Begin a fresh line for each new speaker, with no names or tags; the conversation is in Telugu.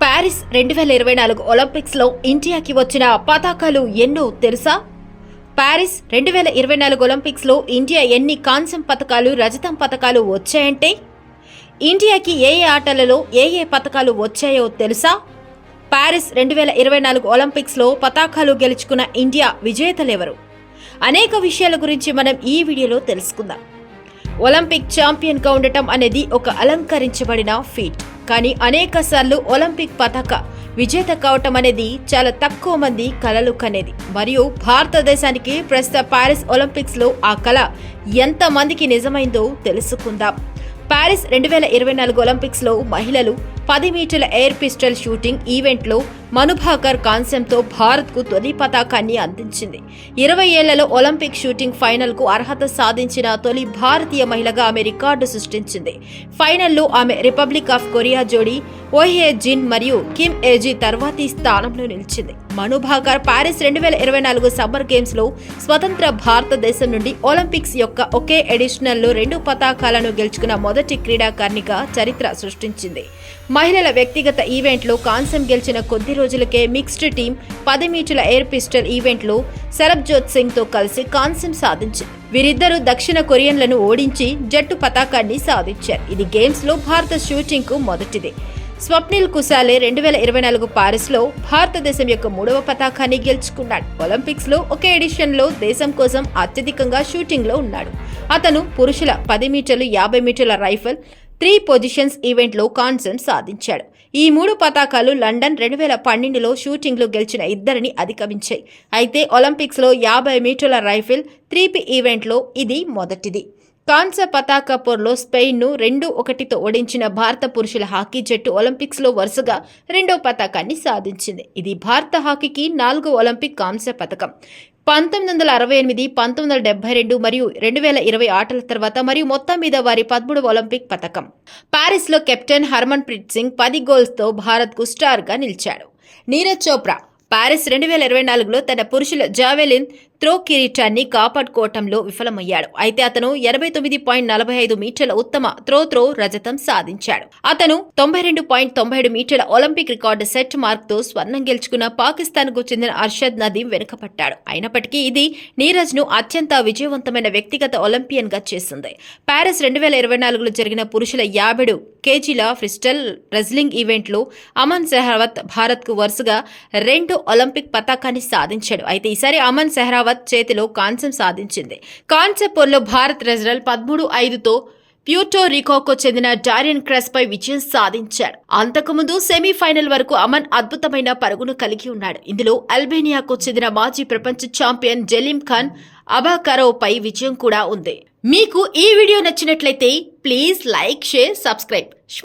ప్యారిస్ రెండు వేల ఇరవై నాలుగు ఒలింపిక్స్లో ఇండియాకి వచ్చిన పతాకాలు ఎన్నో తెలుసా? ప్యారిస్ రెండు వేల ఇరవై నాలుగు ఒలింపిక్స్లో ఇండియా ఎన్ని కాంస్యం పథకాలు రజతం పథకాలు వచ్చాయంటే? ఇండియాకి ఏ ఏ ఆటలలో ఏ ఏ పథకాలు వచ్చాయో తెలుసా? ప్యారిస్ రెండు వేల ఇరవై నాలుగు ఒలింపిక్స్లో పతాకాలు గెలుచుకున్న ఇండియా విజేతలెవరు? అనేక విషయాల గురించి మనం ఈ వీడియోలో తెలుసుకుందాం. ఒలింపిక్ ఛాంపియన్గా ఉండటం అనేది ఒక అలంకరించబడిన ఫీట్. కానీ అనేక సార్లు ఒలింపిక్ పతాక విజేత కావటం అనేది చాలా తక్కువ మంది కలలు కనేది. మరియు భారతదేశానికి ప్రస్తుత ప్యారిస్ ఒలింపిక్స్లో ఆ కళ ఎంత మందికి నిజమైందో తెలుసుకుందాం. ప్యారిస్ రెండు వేల ఇరవై నాలుగు ఒలింపిక్స్లో మహిళలు పది మీటర్ల ఎయిర్ పిస్టల్ షూటింగ్ ఈవెంట్లో మనుభాకర్ కాంస్యంతో భారత్కు తొలి పతాకాన్ని అందించింది. ఇరవై ఏళ్ళలో ఒలింపిక్ షూటింగ్ ఫైనల్కు అర్హత సాధించిన తొలి భారతీయ మహిళగా ఆమె రికార్డు సృష్టించింది. ఫైనల్లో ఆమె రిపబ్లిక్ ఆఫ్ కొరియా జోడీ ఓహే జిన్ మరియు కిమ్ ఏజీ తర్వాతి స్థానంలో నిలిచింది. మనుభాకర్ ప్యారిస్ రెండు వేల ఇరవై నాలుగు సమ్మర్ గేమ్స్లో స్వతంత్ర భారతదేశం నుండి ఒలింపిక్స్ యొక్క ఒకే ఎడిషనల్లో రెండు పతాకాలను గెలుచుకున్న మొదటి క్రీడాకారిణిగా చరిత్ర సృష్టించింది. మహిళల వ్యక్తిగత ఈవెంట్లో కాంస్యం గెలిచిన కొద్ది రోజులకే మిక్స్డ్ టీం పది మీటర్ల ఎయిర్ పిస్టల్ ఈవెంట్లో సరబ్జోత్ సింగ్తో కలిసి కాంస్యం సాధించింది. వీరిద్దరూ దక్షిణ కొరియన్లను ఓడించి జట్టు పతాకాన్ని సాధించారు. ఇది గేమ్స్లో భారత షూటింగ్కు మొదటిది. స్వప్నిల్ కుసాలే రెండు వేల ఇరవై నాలుగు పారిస్లో భారతదేశం యొక్క మూడవ పతాకాన్ని గెలుచుకున్నాడు. ఒలింపిక్స్లో ఒకే ఎడిషన్లో దేశం కోసం అత్యధికంగా షూటింగ్లో ఉన్నాడు. అతను పురుషుల పది మీటర్లు యాభై మీటర్ల రైఫల్ త్రీ పొజిషన్స్ ఈవెంట్లో కాన్సెన్ సాధించాడు. ఈ మూడు పతాకాలు లండన్ రెండు వేల పన్నెండులో షూటింగ్లో గెలిచిన ఇద్దరిని అధిగమించాయి. అయితే ఒలింపిక్స్లో యాభై మీటర్ల రైఫిల్ త్రీపి ఈవెంట్లో ఇది మొదటిది. కాంస్య పతాక పోర్లో స్పెయిన్ను రెండు ఒకటితో ఓడించిన భారత పురుషుల హాకీ జట్టు ఒలింపిక్స్లో వరుసగా రెండో పతాకాన్ని సాధించింది. ఇది భారత హాకీకి నాలుగో ఒలింపిక్ కాంస్య పథకం పంతొమ్మిది వందల అరవై ఎనిమిది పంతొమ్మిది వందల డెబ్బై రెండు మరియు రెండు వేల ఇరవై ఆటల తర్వాత మరియు మొత్తం మీద వారి పదమూడు ఒలింపిక్ పథకం పారిస్లో కెప్టెన్ హర్మన్ ప్రీత్ సింగ్ పది గోల్స్తో భారత్కు స్టార్గా నిలిచాడు. నీరజ్ చోప్రా పారిస్ రెండు వేల ఇరవై నాలుగులో తన పురుషుల జావెలిన్ త్రో కిరీటాన్ని కాపాడుకోవటంలో విఫలమయ్యాడు. అయితే అతను ఎనభై తొమ్మిది పాయింట్ నలభై ఐదు మీటర్ల ఉత్తమ త్రో త్రో రజతం సాధించాడు. అతను తొంభై రెండు పాయింట్ తొంభై ఏడు మీటర్ల ఒలింపిక్ రికార్డు సెట్ మార్క్తో స్వర్ణం గెలుచుకున్న పాకిస్తాన్కు చెందిన అర్షద్ నదీం వెనుకపట్టాడు అయినప్పటికీ ఇది నీరజ్ను అత్యంత విజయవంతమైన వ్యక్తిగత ఒలింపియన్గా చేసింది. పారిస్ రెండు వేల ఇరవై నాలుగులో జరిగిన పురుషుల యాభై కేజీల ఫ్రిస్టల్ రెజ్లింగ్ ఈవెంట్లో అమన్ సెహ్రావత్ భారత్కు వరుసగా రెండు ఒలింపిక్ పతాకాన్ని సాధించాడు. అయితే ఈసారి అమన్ సెహ్రావత్ చేతిలో కాంస్యం సాధించింది. కాన్సెపోర్లో భారత్ రెజరల్ పదమూడు ఐదుతో ప్యూటో రికోకు చెందిన డారియన్ క్రెస్ పై విజయం సాధించాడు. అంతకుముందు సెమీఫైనల్ వరకు అమన్ అద్భుతమైన పరుగును కలిగి ఉన్నాడు. ఇందులో అల్బేనియాకు చెందిన మాజీ ప్రపంచ ఛాంపియన్ జలీం ఖాన్ అబాకరో పై విజయం కూడా ఉంది. మీకు ఈ వీడియో నచ్చినట్లయితే ప్లీజ్ లైక్ షేర్ సబ్స్క్రైబ్.